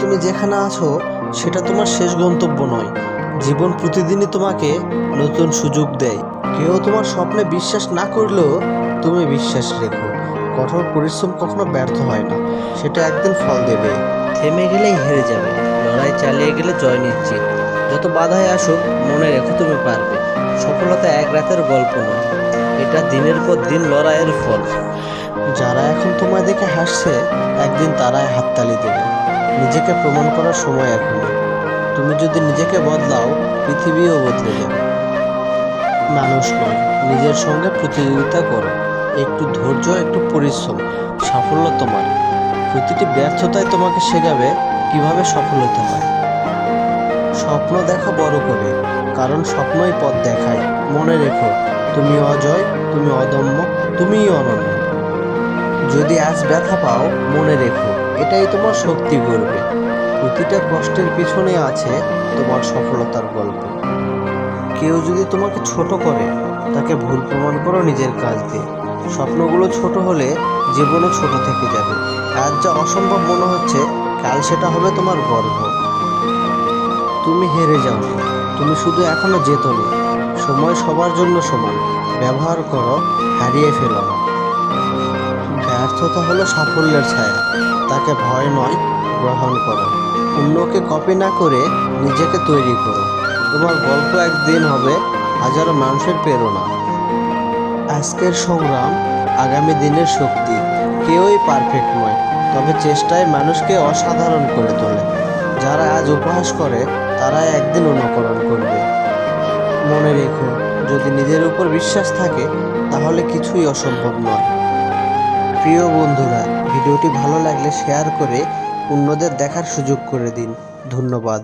তুমি যেখানে আছো, সেটা তোমার শেষ গন্তব্য নয়। জীবন প্রতিদিনই তোমাকে নতুন সুযোগ দেয়। কেউ তোমার স্বপ্নে বিশ্বাস না করলেও তুমি বিশ্বাস রেখো। কঠোর পরিশ্রম কখনো ব্যর্থ হয় না। সেটা একদিন ফল দেবে। থেমে গেলেই হেরে যাবে। লড়াই চালিয়ে গেলে জয় নিশ্চিত। যত বাধায় আসুক, মনে রেখো তুমি পারবে। সফলতা এক রাতের গল্প নয়। এটা দিনের পর দিন লড়াইয়ের ফল। যারা এখন তোমায় দেখে হাসছে, একদিন তারাই হাততালি দেবে। নিজেকে প্রমাণ করার সময় এখনও। তুমি যদি নিজেকে বদলাও, পৃথিবীও বদলে যাবে। মানুষ নয়, নিজের সঙ্গে প্রতিযোগিতা করো। একটু ধৈর্য, একটু পরিশ্রম, সাফল্য তোমার। প্রতিটি ব্যর্থতায় তোমাকে শেখাবে কীভাবে সফল হতে হয়। স্বপ্ন দেখো বড় করে, কারণ স্বপ্নই পথ দেখায়। মনে রেখো তুমি অজয়, তুমি অদম্য, তুমিই অনন্য। যদি আজ ব্যথা পাও, মনে রেখো, এটাই তোমার শক্তি করবে প্রতিটা কষ্টের পিছনে আছে তোমার সফলতার গল্প। কেউ যদি তোমাকে ছোট করে, তাকে ভুল প্রমাণ করো নিজের কাজ দিয়ে স্বপ্নগুলো ছোট হলে জীবনও ছোট থেকে যাবে। আজ যা অসম্ভব মনে হচ্ছে, কাল সেটা হবে তোমার গর্ব। তুমি হেরে যাও তুমি শুধু এখনও না। সময় সবার জন্য সমান। ব্যবহার করো, হারিয়ে ফেলো না। ব্যর্থতা হলো সাফল্যের ছায়া। তাকে ভয় নয়, গ্রহণ করো। অন্যকে কপি না করে নিজেকে তৈরি করো। তোমার গল্প একদিন হবে হাজারো মানুষের প্রেরণা। আজকের সংগ্রাম আগামী দিনের শক্তি। কেউই পারফেক্ট নয়, তবে চেষ্টায় মানুষকে অসাধারণ করে তোলে। যারা আজ উপহাস করে, তারাই একদিন অনুকরণ করবে। মনে রেখো, যদি নিজের উপর বিশ্বাস থাকে, তাহলে কিছুই অসম্ভব নয়। প্রিয় বন্ধুরা ভিডিওটি ভালো লাগলে শেয়ার করে অন্যদের দেখার সুযোগ করে দিন। ধন্যবাদ।